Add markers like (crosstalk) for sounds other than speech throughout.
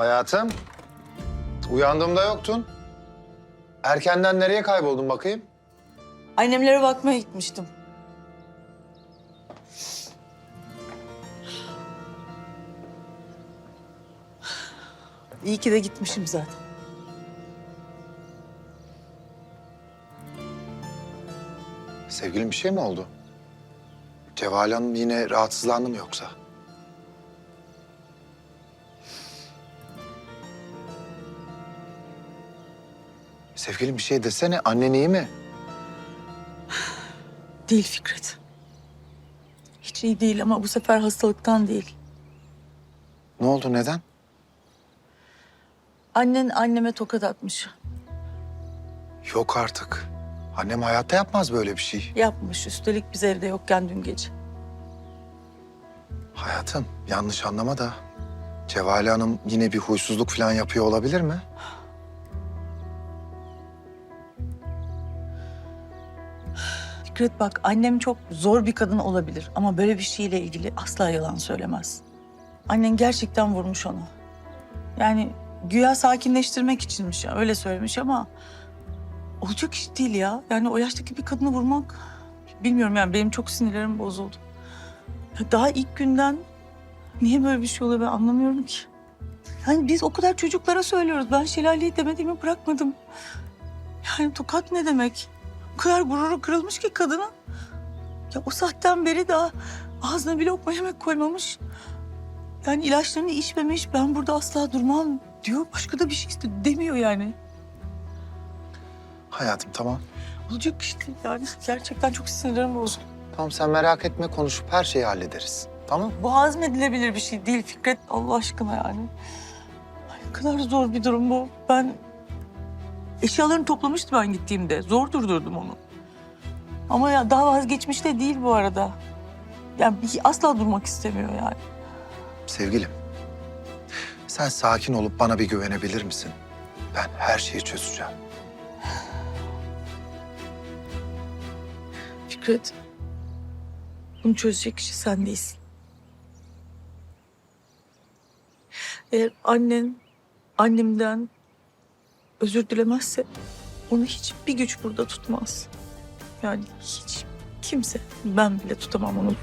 Hayatım, uyandığımda yoktun. Erkenden nereye kayboldun bakayım? Annemlere bakmaya gitmiştim. İyi ki de gitmişim zaten. Sevgilim bir şey mi oldu? Hanım yine rahatsızlandı mı yoksa? Sevgilim bir şey desene. Annen iyi mi? Değil Fikret. Hiç iyi değil ama bu sefer hastalıktan değil. Ne oldu neden? Annen anneme tokat atmış. Yok artık. Annem hayatta yapmaz böyle bir şey. Yapmış. Üstelik biz evde yokken dün gece. Hayatım yanlış anlama da. Cevahir Hanım yine bir huysuzluk falan yapıyor olabilir mi? Fikret bak annem çok zor bir kadın olabilir ama böyle bir şeyle ilgili asla yalan söylemez. Annen gerçekten vurmuş onu. Yani güya sakinleştirmek içinmiş ya öyle söylemiş ama olacak iş değil ya. Yani o yaştaki bir kadını vurmak bilmiyorum yani benim çok sinirlerim bozuldu. Daha ilk günden niye böyle bir şey oluyor ben anlamıyorum ki. Yani biz o kadar çocuklara söylüyoruz. Ben şelaleyi demediğimi bırakmadım. Yani tokat ne demek? O kadar gururu kırılmış ki kadının. Ya o saatten beri daha ağzına bir lokma yemek koymamış. Yani ilaçlarını içmemiş, ben burada asla durmam diyor. Başka da bir şey iste demiyor yani. Hayatım tamam. Olacak iş değil yani. Gerçekten çok sinirlerim bozuldu. Tamam sen merak etme konuşup her şeyi hallederiz. Tamam? Bu hazmedilebilir bir şey değil Fikret. Allah aşkına yani. Ay, ne kadar zor bir durum bu. Ben eşyalarını toplamıştım ben gittiğimde. Zor durdurdum onu. Ama ya daha vazgeçmiş de değil bu arada. Yani asla durmak istemiyor yani. Sevgilim. Sen sakin olup bana bir güvenebilir misin? Ben her şeyi çözeceğim. Fikret, bunu çözecek kişi sen değilsin. Eğer annen annemden özür dilemezse onu hiçbir güç burada tutmaz. Yani hiç kimse, ben bile tutamam onu.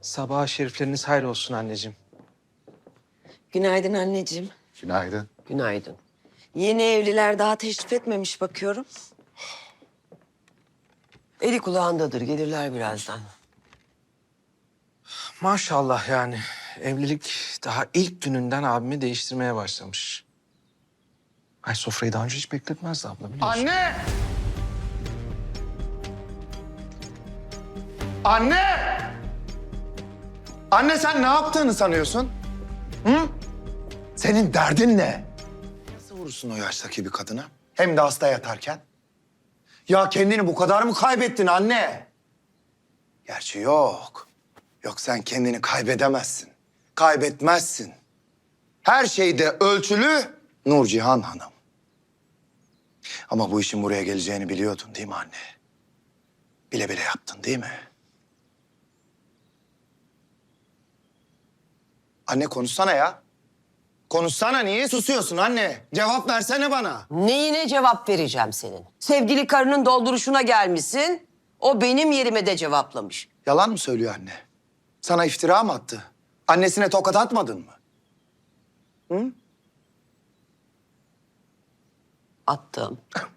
Sabah şerifleriniz hayır olsun anneciğim. Günaydın anneciğim. Günaydın. Günaydın. Yeni evliler daha teşrif etmemiş bakıyorum. Eli kulağındadır, gelirler birazdan. Maşallah yani. Evlilik daha ilk gününden abimi değiştirmeye başlamış. Ay sofrayı daha önce hiç bekletmezdi abla biliyorsun. Anne! Anne! Anne sen ne yaptığını sanıyorsun? Hı? Senin derdin ne? Nasıl vurursun o yaştaki bir kadına? Hem de hasta yatarken. Ya kendini bu kadar mı kaybettin anne? Gerçi yok. Yok sen kendini kaybedemezsin. Kaybetmezsin. Her şeyde ölçülü Nurcihan Hanım. Ama bu işin buraya geleceğini biliyordun değil mi anne? Bile bile yaptın değil mi? Anne konuşsana ya. Konuşsana niye susuyorsun anne? Cevap versene bana. Neyine cevap vereceğim senin? Sevgili karının dolduruşuna gelmişsin. O benim yerime de cevaplamış. Yalan mı söylüyor anne? Sana iftira mı attı? Annesine tokat atmadın mı? Hı? Attım. (laughs)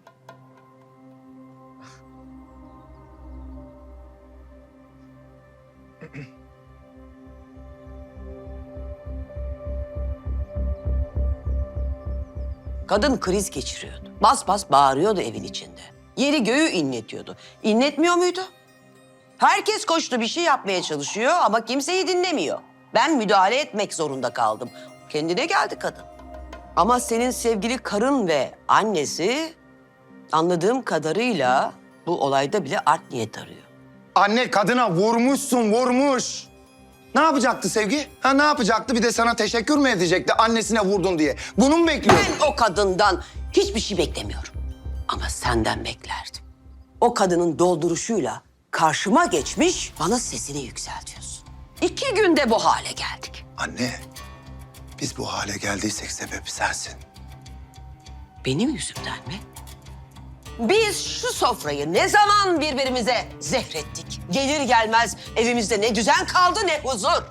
Kadın kriz geçiriyordu. Bas bas bağırıyordu evin içinde. Yeri göğü inletiyordu. İnletmiyor muydu? Herkes koştu bir şey yapmaya çalışıyor ama kimseyi dinlemiyor. Ben müdahale etmek zorunda kaldım. Kendine geldi kadın. Ama senin sevgili karın ve annesi anladığım kadarıyla bu olayda bile art niyet arıyor. Anne kadına vurmuşsun vurmuş. Ne yapacaktı Sevgi? Ha ne yapacaktı? Bir de sana teşekkür mü edecekti annesine vurdun diye? Bunu mu bekliyorsun? Ben o kadından hiçbir şey beklemiyorum. Ama senden beklerdim. O kadının dolduruşuyla karşıma geçmiş bana sesini yükseltiyorsun. İki günde bu hale geldik. Anne, biz bu hale geldiysek sebebi sensin. Benim yüzümden mi? Biz şu sofrayı ne zaman birbirimize zehrettik? Gelir gelmez evimizde ne düzen kaldı ne huzur.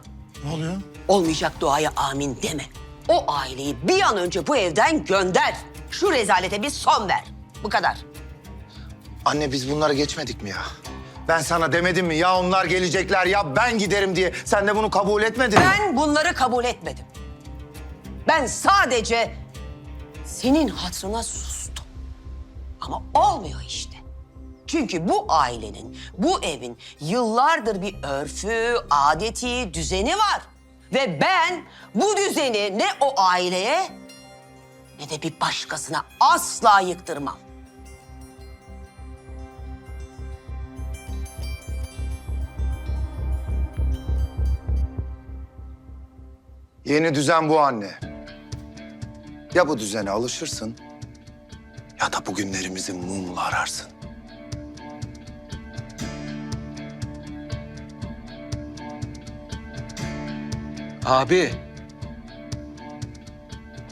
Ne oluyor? Olmayacak duaya amin deme. O aileyi bir an önce bu evden gönder. Şu rezalete bir son ver. Bu kadar. Anne biz bunlara geçmedik mi ya? Ben sana demedim mi ya onlar gelecekler ya ben giderim diye. Sen de bunu kabul etmedin mi? Ben bunları kabul etmedim. Ben sadece senin hatırına sustum. Ama olmuyor işte. Çünkü bu ailenin, bu evin yıllardır bir örfü, adeti, düzeni var. Ve ben bu düzeni ne o aileye ne de bir başkasına asla yıktırmam. Yeni düzen bu anne. Ya bu düzene alışırsın ya da bugünlerimizi mumla ararsın. Abi.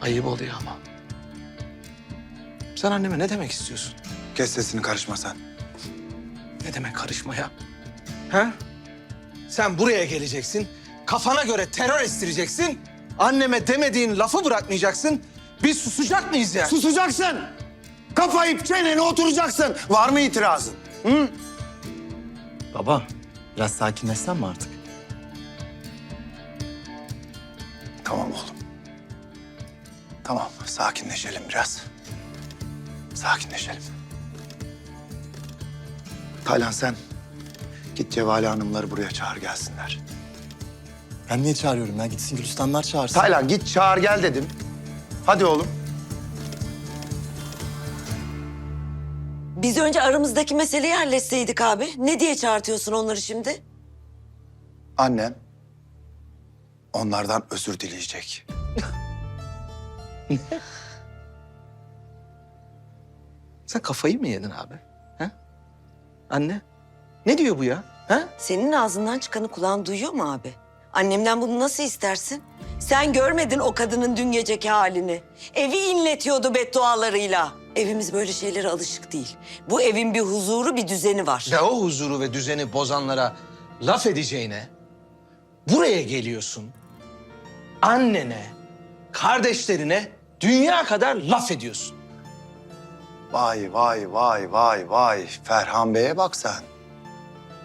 Ayıp oluyor ama. Sen anneme ne demek istiyorsun? Kes sesini karışma sen. Ne demek karışmaya? Ha? Sen buraya geleceksin, kafana göre terör estireceksin, anneme demediğin lafı bırakmayacaksın. Biz susacak mıyız yani? Susacaksın. Kafayı çeneni oturacaksın. Var mı itirazın? Hı? Baba, biraz sakinleşsen mi artık? Tamam oğlum. Tamam sakinleşelim biraz. Sakinleşelim. Taylan sen git Cevali Hanımları buraya çağır gelsinler. Ben niye çağırıyorum ya? Gitsin Gülistanlar çağırsın. Taylan git çağır gel dedim. Hadi oğlum. Biz önce aramızdaki meseleyi halletseydik abi. Ne diye çağırtıyorsun onları şimdi? Annem onlardan özür dileyecek. (laughs) Sen kafayı mı yedin abi? Ha? Anne, ne diyor bu ya? Ha? Senin ağzından çıkanı kulağın duyuyor mu abi? Annemden bunu nasıl istersin? Sen görmedin o kadının dün geceki halini. Evi inletiyordu beddualarıyla. Evimiz böyle şeylere alışık değil. Bu evin bir huzuru, bir düzeni var. Ve o huzuru ve düzeni bozanlara laf edeceğine buraya geliyorsun. Annene, kardeşlerine dünya kadar laf ediyorsun. Vay vay vay vay vay. Ferhan Bey'e bak sen.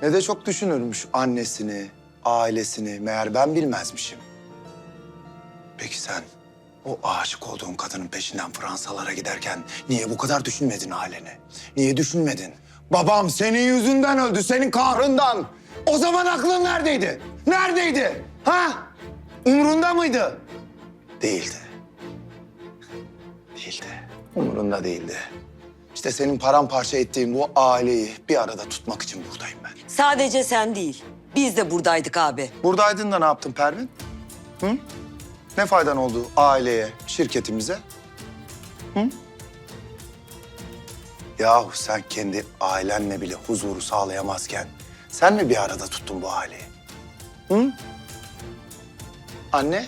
Ne de çok düşünürmüş annesini, ailesini. Meğer ben bilmezmişim. Peki sen o aşık olduğun kadının peşinden Fransalara giderken niye bu kadar düşünmedin aileni? Niye düşünmedin? Babam senin yüzünden öldü, senin kahrından. O zaman aklın neredeydi? Neredeydi? Ha? Umrunda mıydı? Değildi. Değildi. Umurunda değildi. İşte senin paramparça ettiğin bu aileyi bir arada tutmak için buradayım ben. Sadece sen değil. Biz de buradaydık abi. Buradaydın da ne yaptın Pervin? Hı? Ne faydan oldu aileye, şirketimize? Hı? Yahu sen kendi ailenle bile huzuru sağlayamazken sen mi bir arada tuttun bu aileyi? Hı? Anne?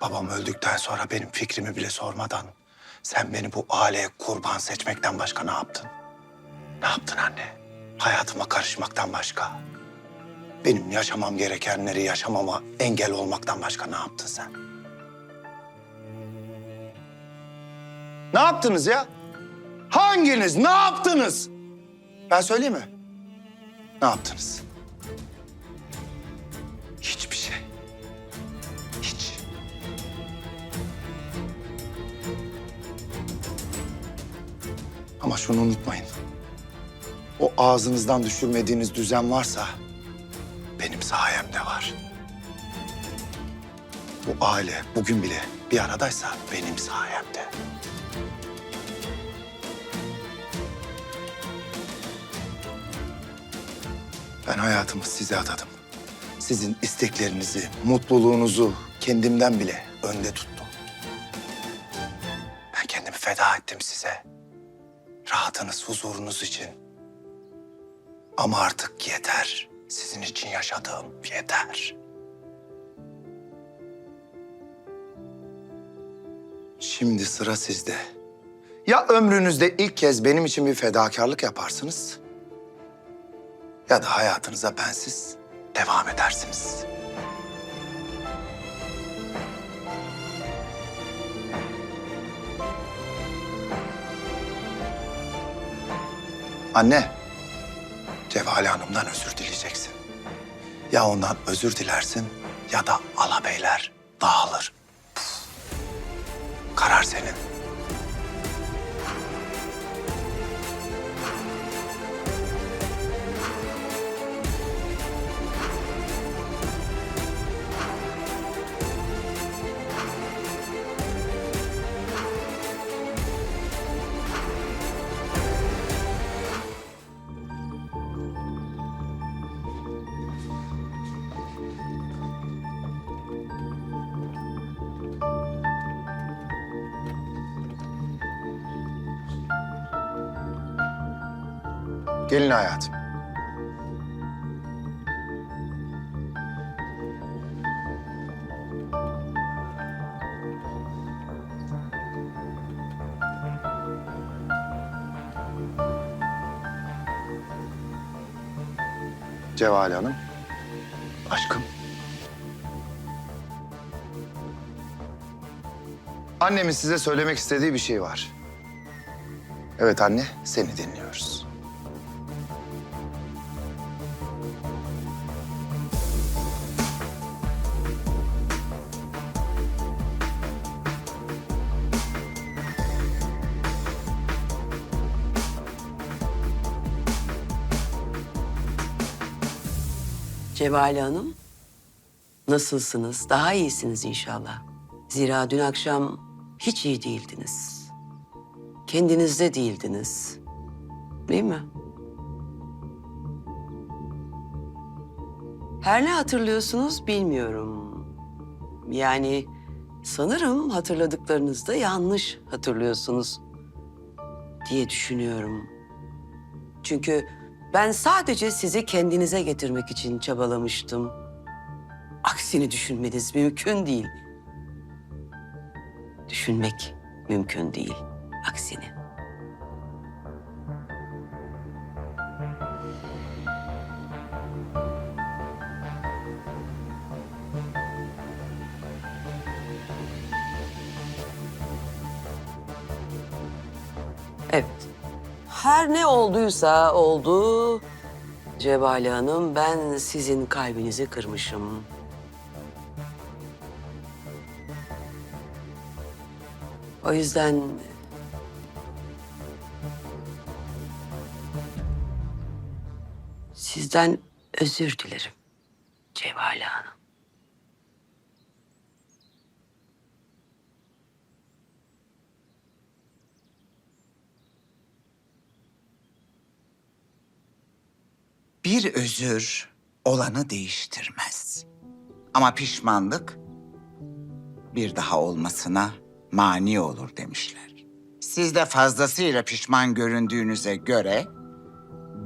Babam öldükten sonra benim fikrimi bile sormadan sen beni bu aileye kurban seçmekten başka ne yaptın? Ne yaptın anne? Hayatıma karışmaktan başka. Benim yaşamam gerekenleri yaşamama engel olmaktan başka ne yaptın sen? Ne yaptınız ya? Hanginiz ne yaptınız? Ben söyleyeyim mi? Ne yaptınız? Hiçbir şey. Hiç. Ama şunu unutmayın. O ağzınızdan düşürmediğiniz düzen varsa benim sayemde var. Bu aile bugün bile bir aradaysa benim sayemde. Ben hayatımı size adadım. Sizin isteklerinizi, mutluluğunuzu kendimden bile önde tuttum. Ben kendimi feda ettim size. Rahatınız, huzurunuz için. Ama artık yeter. Sizin için yaşadığım yeter. Şimdi sıra sizde. Ya ömrünüzde ilk kez benim için bir fedakarlık yaparsınız ya da hayatınıza bensiz devam edersiniz. Anne, Cevali Hanım'dan özür dileyeceksin. Ya ondan özür dilersin ya da alabeyler dağılır. Puf. Karar senin. Gelin hayatım. Cevali Hanım. Aşkım. Annemin size söylemek istediği bir şey var. Evet anne, seni dinliyoruz. Cevali Hanım, nasılsınız? Daha iyisiniz inşallah. Zira dün akşam hiç iyi değildiniz. Kendinizde değildiniz. Değil mi? Her ne hatırlıyorsunuz bilmiyorum. Yani sanırım hatırladıklarınızda yanlış hatırlıyorsunuz diye düşünüyorum. Çünkü ben sadece sizi kendinize getirmek için çabalamıştım. Aksini düşünmeniz mümkün değil. Düşünmek mümkün değil. Aksini. Her ne olduysa oldu. Cevali Hanım, ben sizin kalbinizi kırmışım. O yüzden... Sizden özür dilerim Cevali Hanım. Bir özür olanı değiştirmez. Ama pişmanlık bir daha olmasına mani olur demişler. Siz de fazlasıyla pişman göründüğünüze göre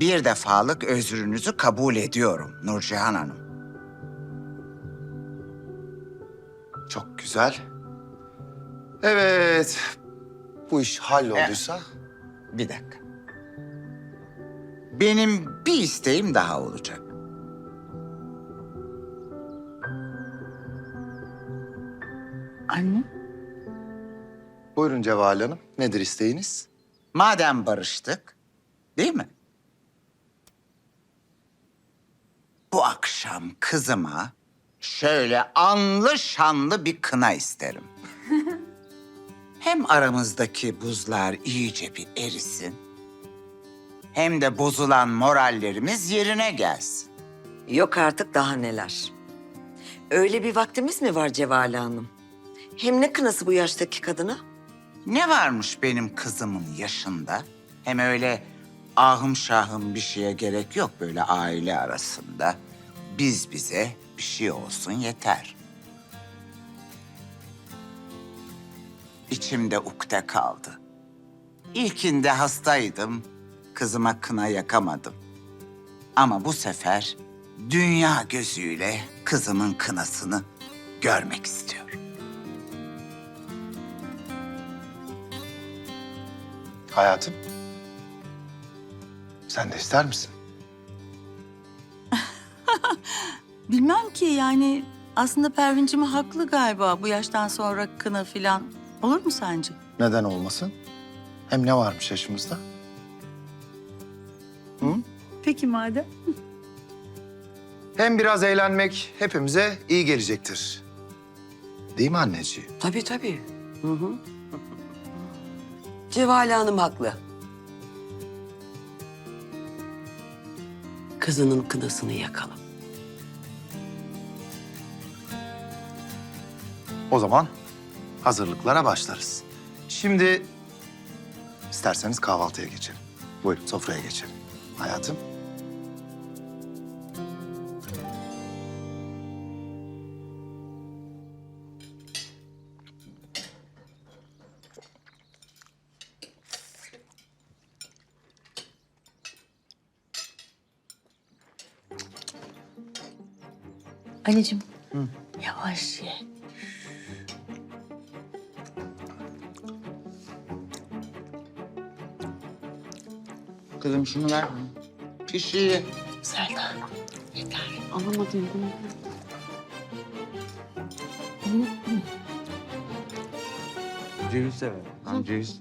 bir defalık özrünüzü kabul ediyorum Nurcihan Hanım. Çok güzel. Evet. Bu iş hallolduysa Bir dakika. Benim bir isteğim daha olacak. Anne? buyurun Cevali Hanım. Nedir isteğiniz? Madem barıştık, değil mi? Bu akşam kızıma şöyle anlı şanlı bir kına isterim. (laughs) hem aramızdaki buzlar iyice bir erisin, hem de bozulan morallerimiz yerine gelsin. Yok artık daha neler. Öyle bir vaktimiz mi var Cevali Hanım? Hem ne kınası bu yaştaki kadına? Ne varmış benim kızımın yaşında? Hem öyle ahım şahım bir şeye gerek yok böyle aile arasında. Biz bize bir şey olsun yeter. İçimde ukde kaldı. İlkinde hastaydım, kızıma kına yakamadım. Ama bu sefer dünya gözüyle kızımın kınasını görmek istiyorum. Hayatım. Sen de ister misin? (laughs) Bilmem ki yani aslında Pervincim haklı galiba bu yaştan sonra kına filan. Olur mu sence? Neden olmasın? Hem ne varmış yaşımızda? Peki madem. Hem biraz eğlenmek hepimize iyi gelecektir. Değil mi anneciğim? Tabii tabii. Hı hı. Cevale Hanım haklı. Kızının kınasını yakalım. O zaman hazırlıklara başlarız. Şimdi isterseniz kahvaltıya geçelim. Buyurun sofraya geçelim. Hayatım. Anneciğim Kızım şunu ver. Pişiyi. Selda. Alamadım bunu. Ceviz sever. Ben ceviz.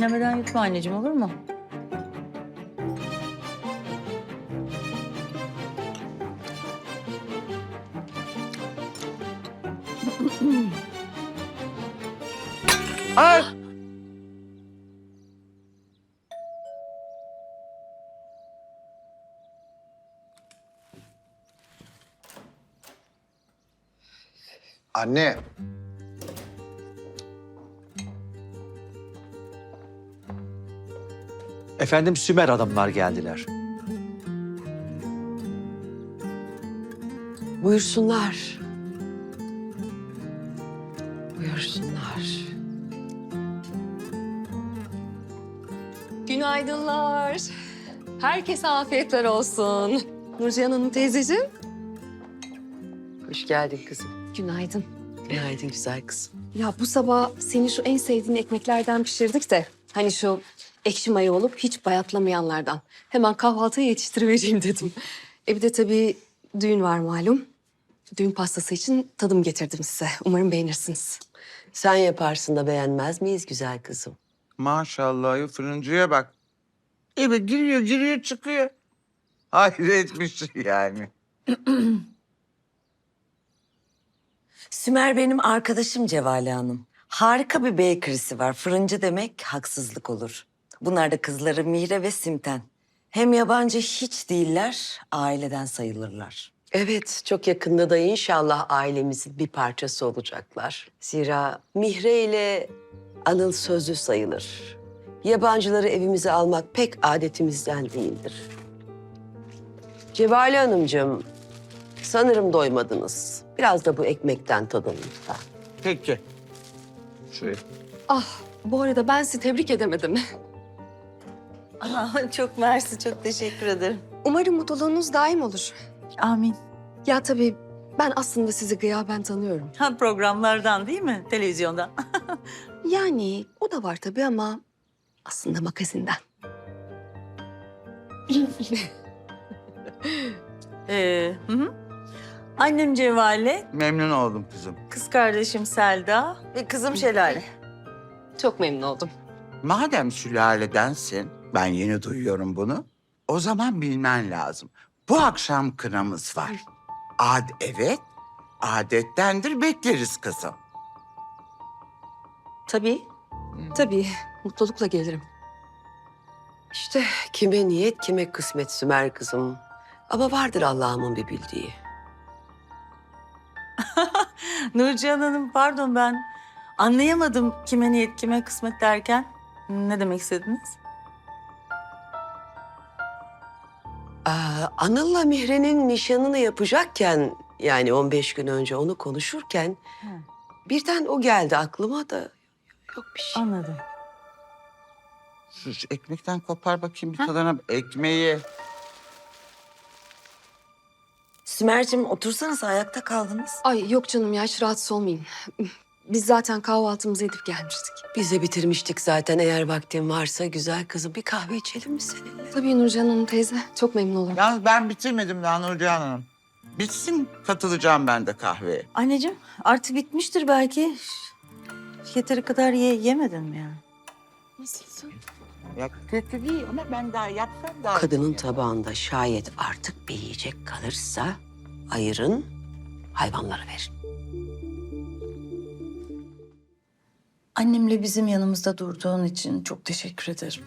Çiğnemeden yutma anneciğim olur mu? Ay! Anne. Efendim Sümer adamlar geldiler. Buyursunlar. Buyursunlar. Günaydınlar. Herkese afiyetler olsun. Nurcihan Hanım teyzeciğim. Hoş geldin kızım. Günaydın. Günaydın güzel kızım. Ya bu sabah senin şu en sevdiğin ekmeklerden pişirdik de... ...hani şu ekşi maya olup hiç bayatlamayanlardan. Hemen kahvaltıya yetiştirivereyim (laughs) dedim. E bir de tabii düğün var malum. Düğün pastası için tadım getirdim size. Umarım beğenirsiniz. Sen yaparsın da beğenmez miyiz güzel kızım? Maşallah ya fırıncıya bak. Evet giriyor giriyor çıkıyor. (laughs) Hayret bir şey yani. Sümer benim arkadaşım Cevale Hanım. Harika bir bakery'si var. Fırıncı demek haksızlık olur. Bunlar da kızları Mihre ve Simten. Hem yabancı hiç değiller, aileden sayılırlar. Evet, çok yakında da inşallah ailemizin bir parçası olacaklar. Zira Mihre ile Anıl sözlü sayılır. Yabancıları evimize almak pek adetimizden değildir. Cevale Hanımcığım, sanırım doymadınız. Biraz da bu ekmekten tadın lütfen. Peki. Şuraya. Ah bu arada ben sizi tebrik edemedim. (laughs) çok mersi çok teşekkür ederim. Umarım mutluluğunuz daim olur. Amin. Ya tabii ben aslında sizi gıyaben tanıyorum. Ha programlardan değil mi? Televizyondan. (laughs) Yani o da var tabii ama aslında magazinden. Ee, hı hı. Annem Cevale, Memnun oldum kızım. kız kardeşim Selda ve kızım Şelale. Çok memnun oldum. Madem sülaledensin, ben yeni duyuyorum bunu. O zaman bilmen lazım. Bu akşam kınamız var. Ad evet, adettendir bekleriz kızım. Tabii. Tabii. Mutlulukla gelirim. İşte kime niyet kime kısmet Sümer kızım. Ama vardır Allah'ımın bir bildiği. (laughs) Nurcan Hanım pardon ben anlayamadım kime niyet kime kısmet derken. Ne demek istediniz? Anıl'la Mihre'nin nişanını yapacakken yani 15 gün önce onu konuşurken birden o geldi aklıma da yok bir şey. Anladım. Şu ekmekten kopar bakayım bir tadına. Ekmeği. Sümer'cim otursanız ayakta kaldınız. Ay yok canım ya hiç rahatsız olmayın. (laughs) Biz zaten kahvaltımızı edip gelmiştik. Biz de bitirmiştik zaten eğer vaktin varsa güzel kızım bir kahve içelim mi seninle? Tabii Nurcan Hanım teyze çok memnun olurum. Yalnız ben bitirmedim daha Nurcan Hanım. Bitsin katılacağım ben de kahveye. Anneciğim artı bitmiştir belki. Yeteri kadar ye, yemedin mi yani? Nasılsın? Ya kötü değil ama ben daha yapsam daha Kadının iyi. tabağında şayet artık bir yiyecek kalırsa ayırın hayvanlara verin. Annemle bizim yanımızda durduğun için çok teşekkür ederim.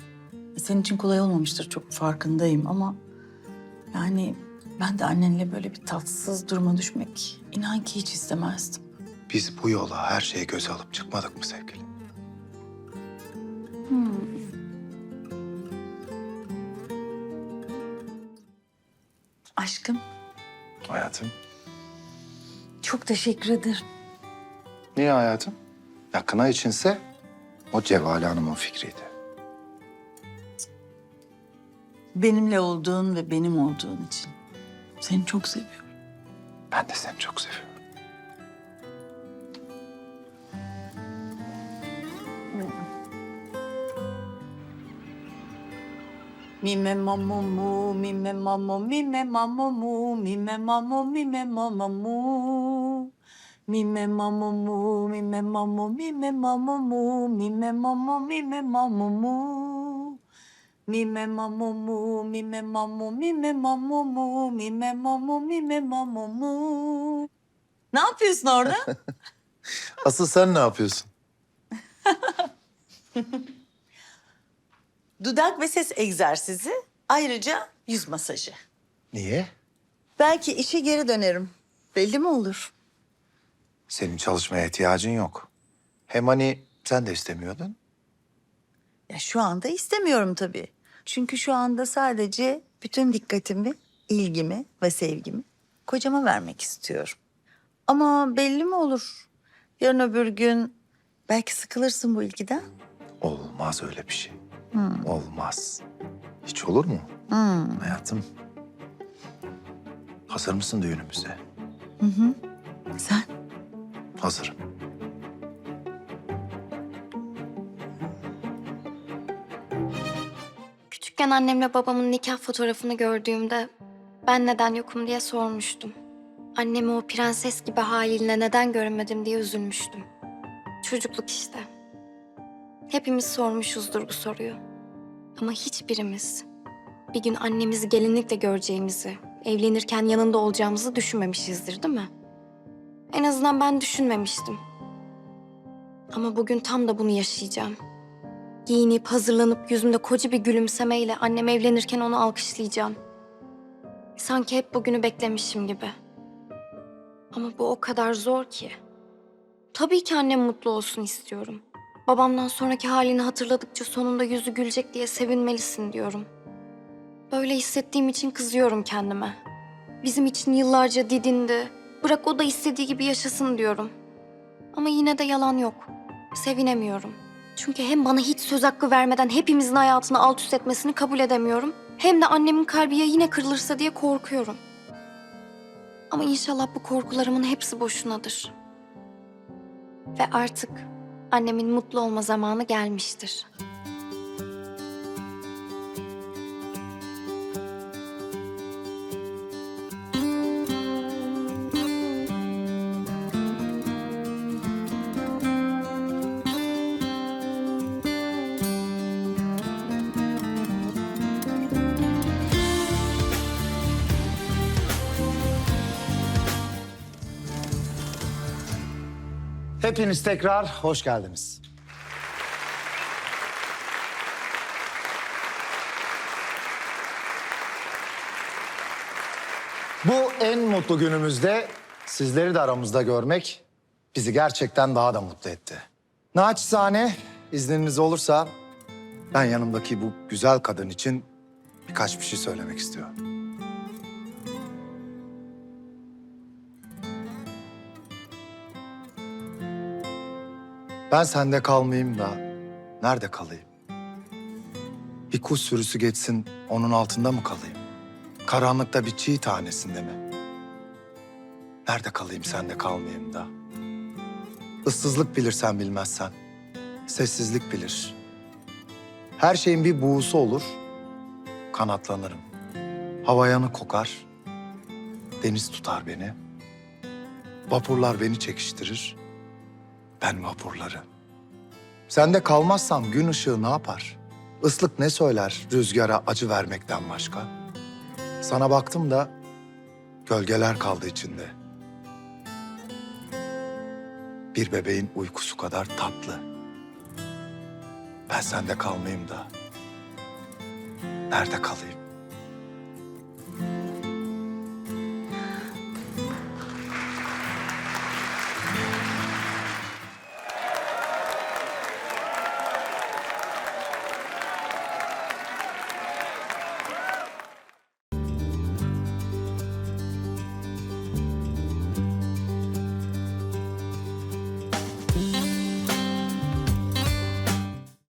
Senin için kolay olmamıştır çok farkındayım ama... Yani ben de annenle böyle bir tatsız duruma düşmek inan ki hiç istemezdim. Biz bu yola her şeyi göze alıp çıkmadık mı sevgilim? Aşkım Hayatım. çok teşekkür ederim. Niye hayatım? Ya kına içinse o Cevale Hanım'ın fikriydi. Benimle olduğun ve benim olduğun için. Seni çok seviyorum. Ben de seni çok seviyorum. Mime mamu mu, mime mamu, mime mamu mu, mime mamu, mime mama mu. Mime mamu mu, mime mamu, mime mamu mu, mime mamu, mime mamu mu. Mime mamu mu, mime mamu, mime mamu mu, mime mamu, mime mamu mu. Ne yapıyorsun orada? (laughs) Asıl sen ne yapıyorsun? (laughs) Dudak ve ses egzersizi, ayrıca yüz masajı. Niye? Belki işe geri dönerim. Belli mi olur? Senin çalışmaya ihtiyacın yok. Hem hani sen de istemiyordun. Ya şu anda istemiyorum tabii. Çünkü şu anda sadece bütün dikkatimi, ilgimi ve sevgimi kocama vermek istiyorum. Ama belli mi olur? Yarın öbür gün belki sıkılırsın bu ilgiden. Olmaz öyle bir şey. Olmaz. Hiç olur mu? Hmm. Hayatım. Hazır mısın düğünümüze? Hı hı. Sen? Hazırım. Küçükken annemle babamın nikah fotoğrafını gördüğümde ben neden yokum diye sormuştum. Annemi o prenses gibi haliyle neden göremedim diye üzülmüştüm. Çocukluk işte. Hepimiz sormuşuzdur bu soruyu. Ama hiçbirimiz bir gün annemizi gelinlikle göreceğimizi, evlenirken yanında olacağımızı düşünmemişizdir değil mi? En azından ben düşünmemiştim. Ama bugün tam da bunu yaşayacağım. Giyinip hazırlanıp yüzümde koca bir gülümsemeyle annem evlenirken onu alkışlayacağım. Sanki hep bugünü beklemişim gibi. Ama bu o kadar zor ki. Tabii ki annem mutlu olsun istiyorum. Babamdan sonraki halini hatırladıkça sonunda yüzü gülecek diye sevinmelisin diyorum. Böyle hissettiğim için kızıyorum kendime. Bizim için yıllarca didindi. Bırak o da istediği gibi yaşasın diyorum. Ama yine de yalan yok. Sevinemiyorum. Çünkü hem bana hiç söz hakkı vermeden hepimizin hayatını alt üst etmesini kabul edemiyorum. Hem de annemin kalbi ya yine kırılırsa diye korkuyorum. Ama inşallah bu korkularımın hepsi boşunadır. Ve artık annemin mutlu olma zamanı gelmiştir. Hepiniz tekrar hoş geldiniz. Bu en mutlu günümüzde sizleri de aramızda görmek bizi gerçekten daha da mutlu etti. Naçizane izniniz olursa ben yanımdaki bu güzel kadın için birkaç bir şey söylemek istiyorum. Ben sende kalmayayım da nerede kalayım? Bir kuş sürüsü geçsin onun altında mı kalayım? Karanlıkta bir çiğ tanesinde mi? Nerede kalayım sende kalmayayım da? Issızlık bilirsen bilmezsen, sessizlik bilir. Her şeyin bir buğusu olur, kanatlanırım. Hava yanı kokar, deniz tutar beni. Vapurlar beni çekiştirir, ben vapurları. Sende kalmazsam gün ışığı ne yapar? Islık ne söyler rüzgara acı vermekten başka? Sana baktım da gölgeler kaldı içinde. Bir bebeğin uykusu kadar tatlı. Ben sende kalmayayım da nerede kalayım?